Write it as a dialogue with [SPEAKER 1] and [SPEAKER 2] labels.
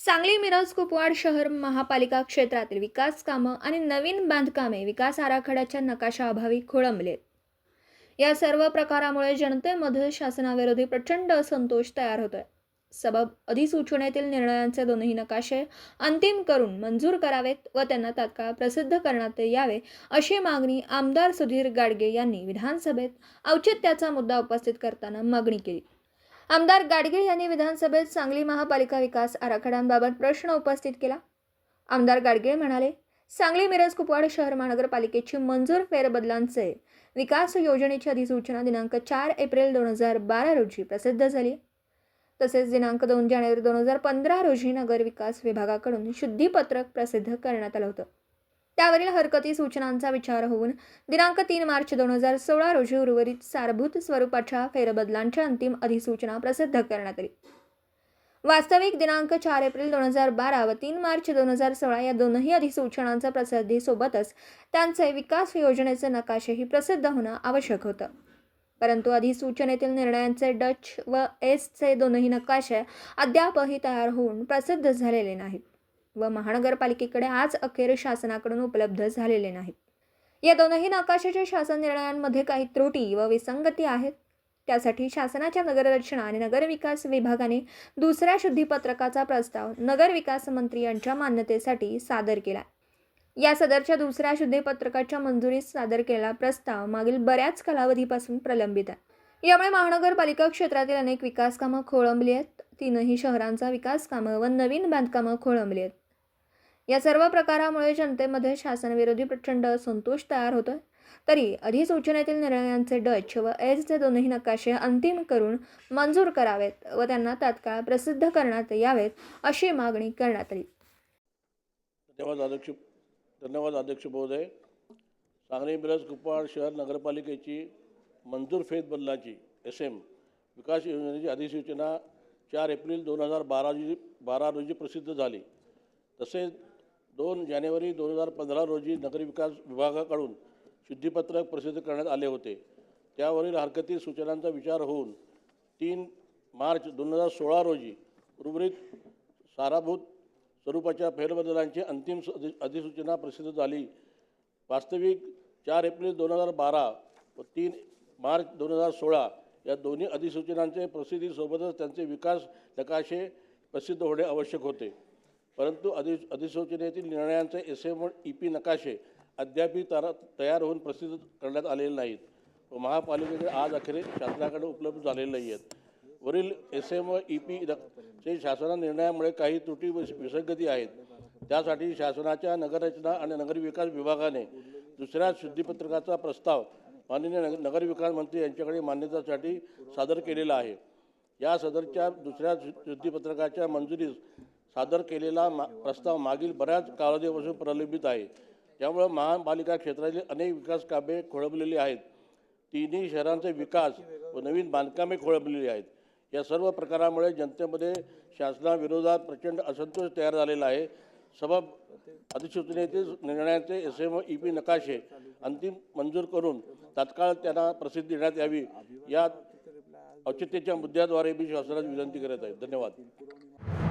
[SPEAKER 1] सांगली मिरज कुपवाड शहर महापालिका क्षेत्रातील विकास कामं आणि नवीन बांधकामे विकास आराखड्याच्या नकाशाअभावी खोळंबले. या सर्व प्रकारामुळे जनतेमध्ये शासनाविरोधी प्रचंड असंतोष तयार होतोय. सबब अधिसूचनेतील निर्णयांचे दोन्ही नकाशे अंतिम करून मंजूर करावेत व त्यांना तात्काळ प्रसिद्ध करण्यात यावे अशी मागणी आमदार सुधीर गाडगे यांनी विधानसभेत औचित्याचा मुद्दा उपस्थित करताना मागणी केली. आमदार गाडगे यांनी विधानसभेत सांगली महापालिका विकास आराखड्यांबाबत प्रश्न उपस्थित केला. आमदार गाडगे म्हणाले सांगली मिरज कुपवाड शहर महानगरपालिकेची मंजूर फेरबदलांचे विकास योजनेची अधिसूचना दिनांक चार एप्रिल दोन हजार बारा रोजी प्रसिद्ध झाली तसेच दिनांक दोन जानेवारी दोन हजार पंधरा रोजी नगर विकास विभागाकडून शुद्धीपत्रक प्रसिद्ध करण्यात आलं होतं. त्यावरील हरकती सूचनांचा विचार होऊन दिनांक तीन मार्च दोन हजार सोळा रोजी उर्वरित सारभूत स्वरूपाच्या फेरबदलांच्या अंतिम अधिसूचना प्रसिद्ध करण्यात आली. वास्तविक दिनांक चार एप्रिल दोन हजार बारा व तीन मार्च दोन हजार सोळा या दोनही अधिसूचनांच्या प्रसिद्धीसोबतच त्यांचे विकास योजनेचे नकाशेही प्रसिद्ध होणं आवश्यक होतं. परंतु अधिसूचनेतील निर्णयांचे डच व एसचे दोनही नकाशे अद्यापही तयार होऊन प्रसिद्ध झालेले नाहीत. व महानगरपालिकेकडे आज अखेर शासनाकडून उपलब्ध झालेले नाहीत. या दोनही नकाशाच्या शासन निर्णयांमध्ये काही त्रुटी व विसंगती आहेत. त्यासाठी शासनाच्या नगररचना आणि नगरविकास विभागाने दुसऱ्या शुद्धीपत्रकाचा प्रस्ताव नगरविकास मंत्री यांच्या मान्यतेसाठी सादर केला. या सदरच्या दुसऱ्या शुद्धीपत्रकाच्या मंजुरीस सादर केलेला प्रस्ताव मागील बऱ्याच कालावधीपासून प्रलंबित आहे. यामुळे महानगरपालिका क्षेत्रातील अनेक विकास कामं खोळंबली आहेत. तीनही शहरांचा विकास कामं व नवीन बांधकामं खोळंबली आहेत. या सर्व प्रकारामुळे जनतेमध्ये शासनविरोधी प्रचंड संतोष तयार होतोय. तरी अधिसूचनेतील निर्णयांचे डच व एजचे दोन्ही नकाशे अंतिम करून मंजूर करावेत व त्यांना तात्काळ प्रसिद्ध करण्यात यावेत अशी मागणी करण्यात आली.
[SPEAKER 2] धन्यवाद अध्यक्ष धन्यवाद अध्यक्ष महोदय. सांगली मिरज कुपवाड शहर नगरपालिकेची मंजूर फेरबदलाची एस एम विकास योजनेची अधिसूचना चार एप्रिल दोन हजार बारा रोजी बारा रोजी प्रसिद्ध झाली. तसेच दोन जानेवारी दोन हजार पंधरा रोजी नगरविकास विभागाकडून शुद्धीपत्रक प्रसिद्ध करण्यात आले होते. त्यावरील हरकती सूचनांचा विचार होऊन तीन मार्च दोन हजार सोळा रोजी उर्वरित साराभूत स्वरूपाच्या फेरबदलांची अंतिम अधि- अधिसूचना प्रसिद्ध झाली. वास्तविक चार एप्रिल दोन हजार बारा व तीन मार्च दोन हजार सोळा या दोन्ही अधिसूचनांचे प्रसिद्धीसोबतच त्यांचे विकास नकाशे प्रसिद्ध होणे आवश्यक होते. परंतु अधि अधिसूचनेतील निर्णयांचे एस एम ई पी नकाशे अद्यापही तारा तयार होऊन प्रसिद्ध करण्यात आलेले नाहीत. व महापालिकेकडे आज अखेरीस शासनाकडे उपलब्ध झालेले नाही आहेत वरील एस एम व ई पी चे शासना निर्णयामुळे काही त्रुटी व विसंगती आहेत. त्यासाठी शासनाच्या नगररचना आणि नगरविकास विभागाने दुसऱ्या शुद्धीपत्रकाचा प्रस्ताव माननीय नग नगरविकास मंत्री यांच्याकडे मान्यतेसाठी सादर केलेला आहे. या सदरच्या दुसऱ्या शुद्धीपत्रकाच्या मंजुरीस सादर केलेला मा प्रस्ताव मागील बऱ्याच कालावधीपासून प्रलंबित आहे. त्यामुळे महापालिका क्षेत्रातील अनेक विकास कामे खोळंबलेली आहेत. तिन्ही शहरांचे विकास व नवीन बांधकामे खोळंबलेली आहेत. या सर्व प्रकारामुळे जनतेमध्ये शासनाविरोधात प्रचंड असंतोष तयार झालेला आहे. सबब अधिसूचनेतील निर्णयाचे एस एम ई पी नकाशे अंतिम मंजूर करून तात्काळ त्यांना प्रसिद्धी देण्यात यावी. या औचित्याच्या मुद्द्याद्वारे मी शासनाची विनंती करत आहे. धन्यवाद.